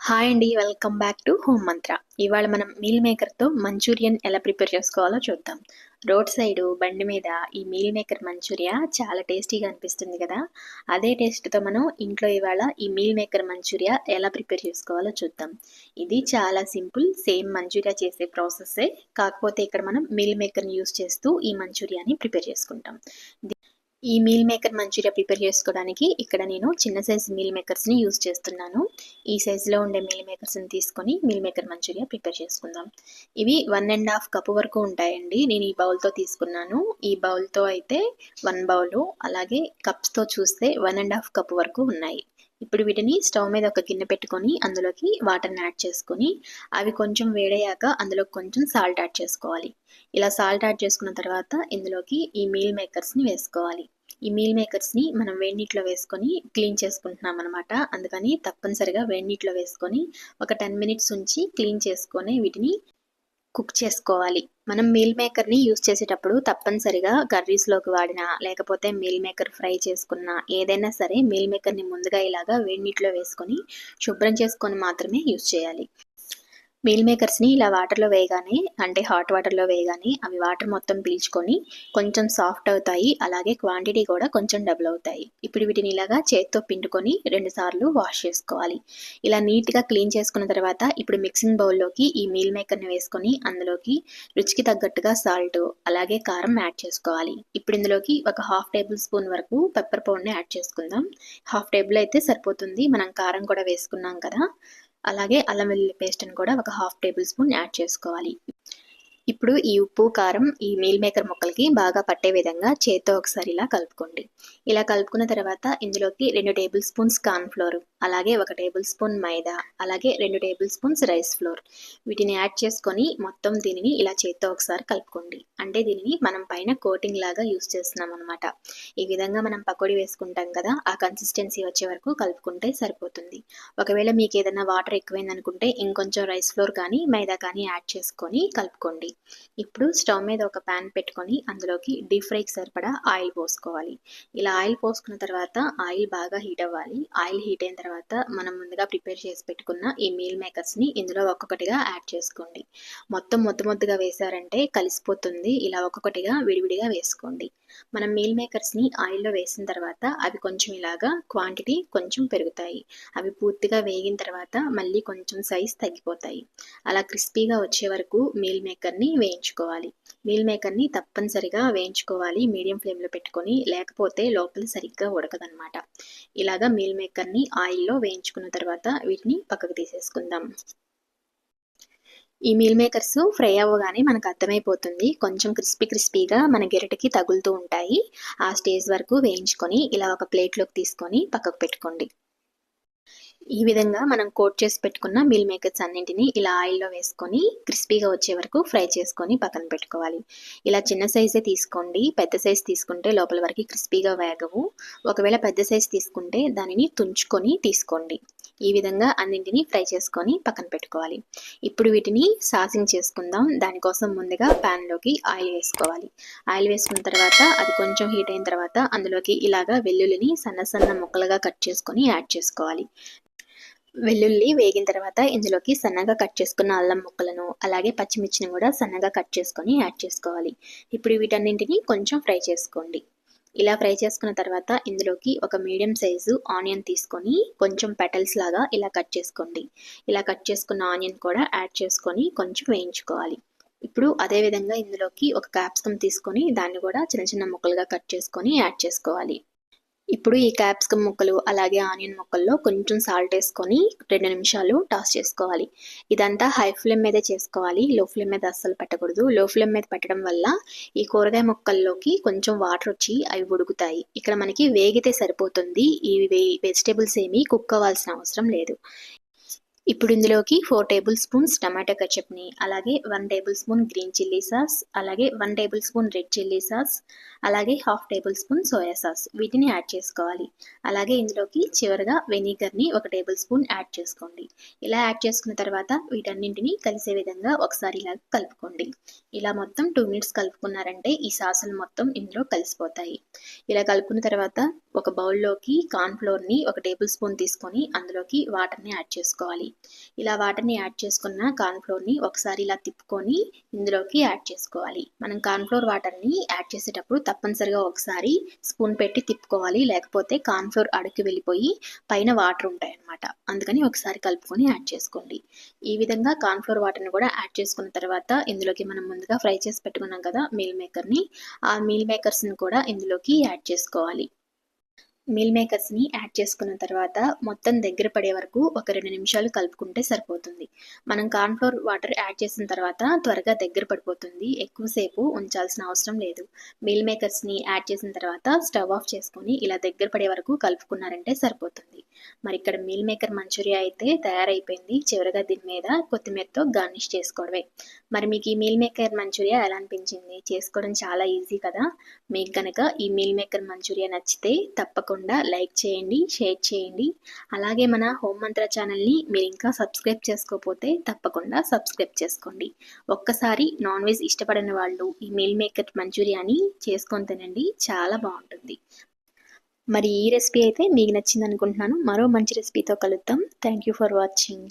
Hi అండి welcome back to home మంత్ర ఇవాళ మనం మీల్ మేకర్తో మంచూరియన్ ఎలా ప్రిపేర్ చేసుకోవాలో చూద్దాం. రోడ్ సైడ్ బండి మీద ఈ మీల్ మేకర్ మంచూరియా చాలా టేస్టీగా అనిపిస్తుంది కదా? అదే టేస్ట్తో మనం ఇంట్లో ఇవాళ ఈ మీల్ మేకర్ మంచూరియా ఎలా ప్రిపేర్ చేసుకోవాలో చూద్దాం. ఇది చాలా సింపుల్ సేమ్ మంచూరియా చేసే ప్రాసెస్సే. కాకపోతే ఇక్కడ మనం మీల్ మేకర్ని యూస్ చేస్తూ ఈ మంచూరియాని ప్రిపేర్ చేసుకుంటాం. ఈ మీల్ మేకర్ మంచూరియా ప్రిపేర్ చేసుకోవడానికి ఇక్కడ నేను చిన్న సైజ్ మీల్ మేకర్స్ని యూజ్ చేస్తున్నాను. ఈ సైజులో ఉండే మీల్ మేకర్స్ని తీసుకొని మీల్ మేకర్ మంచూరియా ప్రిపేర్ చేసుకుందాం. ఇవి వన్ అండ్ హాఫ్ కప్ వరకు ఉంటాయండి. నేను ఈ బౌల్తో తీసుకున్నాను. ఈ బౌల్తో అయితే వన్ బౌల్ అలాగే కప్స్తో చూస్తే వన్ అండ్ హాఫ్ కప్ వరకు ఉన్నాయి. ఇప్పుడు వీటిని స్టవ్ మీద ఒక గిన్నె పెట్టుకొని అందులోకి వాటర్ని యాడ్ చేసుకొని అవి కొంచెం వేడయ్యాక అందులో కొంచెం సాల్ట్ యాడ్ చేసుకోవాలి. ఇలా సాల్ట్ యాడ్ చేసుకున్న తర్వాత ఇందులోకి ఈ మీల్ మేకర్స్ని వేసుకోవాలి. ఈ మీల్ మేకర్స్ని మనం వేడి నీటిలో వేసుకొని క్లీన్ చేసుకుంటున్నాం అనమాట అందుకని తప్పనిసరిగా వేడినీటిలో వేసుకొని ఒక టెన్ మినిట్స్ ఉంచి క్లీన్ చేసుకొని వీటిని కుక్ చేసుకోవాలి. మనం మీల్ మేకర్ని యూస్ చేసేటప్పుడు తప్పనిసరిగా కర్రీస్లోకి వాడినా లేకపోతే మీల్ మేకర్ ఫ్రై చేసుకున్న ఏదైనా సరే మీల్ మేకర్ని ముందుగా ఇలాగా వేడి నీటిలో వేసుకొని శుభ్రం చేసుకొని మాత్రమే యూస్ చేయాలి. మీల్ మేకర్స్ని ఇలా వాటర్లో వేయగానే అంటే హాట్ వాటర్లో వేయగానే అవి వాటర్ మొత్తం పీల్చుకొని కొంచెం సాఫ్ట్ అవుతాయి. అలాగే క్వాంటిటీ కూడా కొంచెం డబుల్ అవుతాయి. ఇప్పుడు వీటిని ఇలాగా చేత్తో పిండుకొని రెండు సార్లు వాష్ చేసుకోవాలి. ఇలా నీట్గా క్లీన్ చేసుకున్న తర్వాత ఇప్పుడు మిక్సింగ్ బౌల్లోకి ఈ మీల్ మేకర్ని వేసుకొని అందులోకి రుచికి తగ్గట్టుగా సాల్ట్ అలాగే కారం యాడ్ చేసుకోవాలి. ఇప్పుడు ఇందులోకి ఒక హాఫ్ టేబుల్ స్పూన్ వరకు పెప్పర్ పౌడర్ని యాడ్ చేసుకుందాం. హాఫ్ టేబుల్ అయితే సరిపోతుంది. మనం కారం కూడా వేసుకున్నాం కదా. అలాగే అల్లం వెల్లుల్లి పేస్ట్ని కూడా ఒక హాఫ్ టేబుల్ స్పూన్ యాడ్ చేసుకోవాలి. ఇప్పుడు ఈ ఉప్పు కారం ఈ మీల్ మేకర్ ముక్కలకి బాగా పట్టే విధంగా చేత్తో ఒకసారి ఇలా కలుపుకోండి. ఇలా కలుపుకున్న తర్వాత ఇందులోకి రెండు టేబుల్ స్పూన్స్ కార్న్ ఫ్లోర్ అలాగే ఒక టేబుల్ స్పూన్ మైదా అలాగే రెండు టేబుల్ స్పూన్స్ రైస్ ఫ్లోర్. వీటిని యాడ్ చేసుకొని మొత్తం దీనిని ఇలా చేత్తో ఒకసారి కలుపుకోండి. అంటే దీనిని మనం పైన కోటింగ్ లాగా యూస్ చేస్తున్నాం అనమాట ఈ విధంగా మనం పకోడీ వేసుకుంటాం కదా ఆ కన్సిస్టెన్సీ వచ్చే వరకు కలుపుకుంటే సరిపోతుంది. ఒకవేళ మీకు ఏదైనా వాటర్ ఎక్కువైంది అనుకుంటే ఇంకొంచెం రైస్ ఫ్లోర్ కానీ మైదా కానీ యాడ్ చేసుకొని కలుపుకోండి. ఇప్పుడు స్టవ్ మీద ఒక ప్యాన్ పెట్టుకొని అందులోకి డీప్ ఫ్రైకి సరిపడా ఆయిల్ పోసుకోవాలి. ఇలా ఆయిల్ పోసుకున్న తర్వాత ఆయిల్ బాగా హీట్ అవ్వాలి. ఆయిల్ హీట్ అయిన తర్వాత తర్వాత మనం ముందుగా ప్రిపేర్ చేసి పెట్టుకున్న ఈ మీల్ మేకర్స్ని ఇందులో ఒక్కొక్కటిగా యాడ్ చేసుకోండి. మొత్తం ముద్ద ముద్దగా వేసారంటే కలిసిపోతుంది. ఇలా ఒక్కొక్కటిగా విడివిడిగా వేసుకోండి. మనం మీల్ మేకర్స్ని ఆయిల్లో వేసిన తర్వాత అవి కొంచెం ఇలాగా క్వాంటిటీ కొంచెం పెరుగుతాయి. అవి పూర్తిగా వేగిన తర్వాత మళ్ళీ కొంచెం సైజ్ తగ్గిపోతాయి. అలా క్రిస్పీగా వచ్చే వరకు మీల్ మేకర్ని వేయించుకోవాలి. మీల్ మేకర్ని తప్పనిసరిగా వేయించుకోవాలి. మీడియం ఫ్లేమ్లో పెట్టుకొని లేకపోతే లోపల సరిగ్గా ఉడకదనమాట ఇలాగా మీల్ మేకర్ని ఆయిల్లో వేయించుకున్న తర్వాత వీటిని పక్కకు తీసేసుకుందాం. ఈ మీల్ మేకర్స్ ఫ్రై అవ్వగానే మనకు అర్థమైపోతుంది. కొంచెం క్రిస్పీ క్రిస్పీగా మన గెరటికి తగులుతూ ఉంటాయి. ఆ స్టేజ్ వరకు వేయించుకొని ఇలా ఒక ప్లేట్లోకి తీసుకొని పక్కకు పెట్టుకోండి. ఈ విధంగా మనం కోట్ చేసి పెట్టుకున్న మీల్ మేకర్స్ అన్నింటినీ ఇలా ఆయిల్లో వేసుకొని క్రిస్పీగా వచ్చే వరకు ఫ్రై చేసుకొని పక్కన పెట్టుకోవాలి. ఇలా చిన్న సైజే తీసుకోండి. పెద్ద సైజ్ తీసుకుంటే లోపల వరకు క్రిస్పీగా వేగవు. ఒకవేళ పెద్ద సైజ్ తీసుకుంటే దానిని తుంచుకొని తీసుకోండి. ఈ విధంగా అన్నింటినీ ఫ్రై చేసుకొని పక్కన పెట్టుకోవాలి. ఇప్పుడు వీటిని సాసింగ్ చేసుకుందాం. దానికోసం ముందుగా ప్యాన్లోకి ఆయిల్ వేసుకోవాలి. ఆయిల్ వేసుకున్న తర్వాత అది కొంచెం హీట్ అయిన తర్వాత అందులోకి ఇలాగా వెల్లుల్లిని సన్న సన్న ముక్కలుగా కట్ చేసుకొని యాడ్ చేసుకోవాలి. వెల్లుల్లి వేగిన తర్వాత ఇందులోకి సన్నగా కట్ చేసుకున్న అల్లం ముక్కలను అలాగే పచ్చిమిర్చిని కూడా సన్నగా కట్ చేసుకొని యాడ్ చేసుకోవాలి. ఇప్పుడు వీటన్నింటిని కొంచెం ఫ్రై చేసుకోండి. ఇలా ఫ్రై చేసుకున్న తర్వాత ఇందులోకి ఒక మీడియం సైజు ఆనియన్ తీసుకొని కొంచెం పెటల్స్ లాగా ఇలా కట్ చేసుకోండి. ఇలా కట్ చేసుకున్న ఆనియన్ కూడా యాడ్ చేసుకొని కొంచెం వేయించుకోవాలి. ఇప్పుడు అదే విధంగా ఇందులోకి ఒక క్యాప్సికమ్ తీసుకొని దాన్ని కూడా చిన్న చిన్న ముక్కలుగా కట్ చేసుకొని యాడ్ చేసుకోవాలి. ఇప్పుడు ఈ క్యాప్సికమ్ ముక్కలు అలాగే ఆనియన్ ముక్కల్లో కొంచెం సాల్ట్ వేసుకొని రెండు నిమిషాలు టాస్ చేసుకోవాలి. ఇదంతా హై ఫ్లేమ్ మీదే చేసుకోవాలి. లో ఫ్లేమ్ మీద అస్సలు పెట్టకూడదు. లో ఫ్లేమ్ మీద పెట్టడం వల్ల ఈ కూరగాయ ముక్కల్లోకి కొంచెం వాటర్ వచ్చి అవి ఉడుకుతాయి. ఇక్కడ మనకి వేగితే సరిపోతుంది. ఈ వెజిటేబుల్స్ ఏమీ కుక్ అవ్వాల్సిన అవసరం లేదు. ఇప్పుడు ఇందులోకి ఫోర్ టేబుల్ స్పూన్స్ టమాటా కచప్ని అలాగే one tablespoon green chilli sauce అలాగే one tablespoon red chilli sauce అలాగే half tablespoon soya sauce వీటిని యాడ్ చేసుకోవాలి. అలాగే ఇందులోకి చివరిగా వెనిగర్ని ఒక టేబుల్ స్పూన్ యాడ్ చేసుకోండి. ఇలా యాడ్ చేసుకున్న తర్వాత వీటన్నింటిని కలిసే విధంగా ఒకసారి ఇలా కలుపుకోండి. ఇలా మొత్తం టూ మినిట్స్ కలుపుకున్నారంటే ఈ సాసులు మొత్తం ఇందులో కలిసిపోతాయి. ఇలా కలుపుకున్న తర్వాత ఒక బౌల్లోకి కార్న్ఫ్లోర్ని ఒక టేబుల్ స్పూన్ తీసుకొని అందులోకి వాటర్ని యాడ్ చేసుకోవాలి. ఇలా వాటర్ని యాడ్ చేసుకున్న కార్న్ఫ్లోర్ని ఒకసారి ఇలా తిప్పుకొని ఇందులోకి యాడ్ చేసుకోవాలి. మనం కార్న్ఫ్లోర్ వాటర్ని యాడ్ చేసేటప్పుడు తప్పనిసరిగా ఒకసారి స్పూన్ పెట్టి తిప్పుకోవాలి. లేకపోతే కార్న్ఫ్లోర్ అడుగు వెళ్ళిపోయి పైన వాటర్ ఉంటాయి అన్నమాట అందుకని ఒకసారి కలుపుకొని యాడ్ చేసుకోండి. ఈ విధంగా కార్న్ఫ్లోర్ వాటర్ని కూడా యాడ్ చేసుకున్న తర్వాత ఇందులోకి మనం ముందుగా ఫ్రై చేసి పెట్టుకున్నాం కదా మీల్ మేకర్ని. ఆ మీల్ మేకర్స్ని కూడా ఇందులోకి యాడ్ చేసుకోవాలి. మీల్ మేకర్స్ని యాడ్ చేసుకున్న తర్వాత మొత్తం దగ్గర పడే వరకు ఒక రెండు నిమిషాలు కలుపుకుంటే సరిపోతుంది. మనం కార్న్ఫ్లోర్ వాటర్ యాడ్ చేసిన తర్వాత త్వరగా దగ్గర పడిపోతుంది. ఎక్కువసేపు ఉంచాల్సిన అవసరం లేదు. మీల్ మేకర్స్ని యాడ్ చేసిన తర్వాత స్టవ్ ఆఫ్ చేసుకొని ఇలా దగ్గర పడే వరకు కలుపుకున్నారంటే సరిపోతుంది. మరి ఇక్కడ మీల్ మేకర్ మంచూరియా అయితే తయారైపోయింది. చివరిగా దీని మీద కొత్తిమీరతో గార్నిష్ చేసుకోవడమే. మరి మీకు ఈ మీల్ మేకర్ మంచూరియా ఎలా అనిపించింది? చేసుకోవడం చాలా ఈజీ కదా? మీకు కనుక ఈ మీల్ మేకర్ మంచూరియా నచ్చితే తప్పకుండా లైక్ చేయండి షేర్ చేయండి. అలాగే మన హోమ్ మంత్ర ఛానల్ని మీరు ఇంకా సబ్స్క్రైబ్ చేసుకోకపోతే తప్పకుండా సబ్స్క్రైబ్ చేసుకోండి. ఒక్కసారి నాన్ వెజ్ ఇష్టపడిన వాళ్ళు ఈ మీల్ మేకర్ మంచూరియాని చేసుకొని తినండి. చాలా బాగుంటుంది. మరి ఈ రెసిపీ అయితే మీకు నచ్చింది అనుకుంటున్నాను మరో మంచి రెసిపీతో కలుద్దాం. Thank you for watching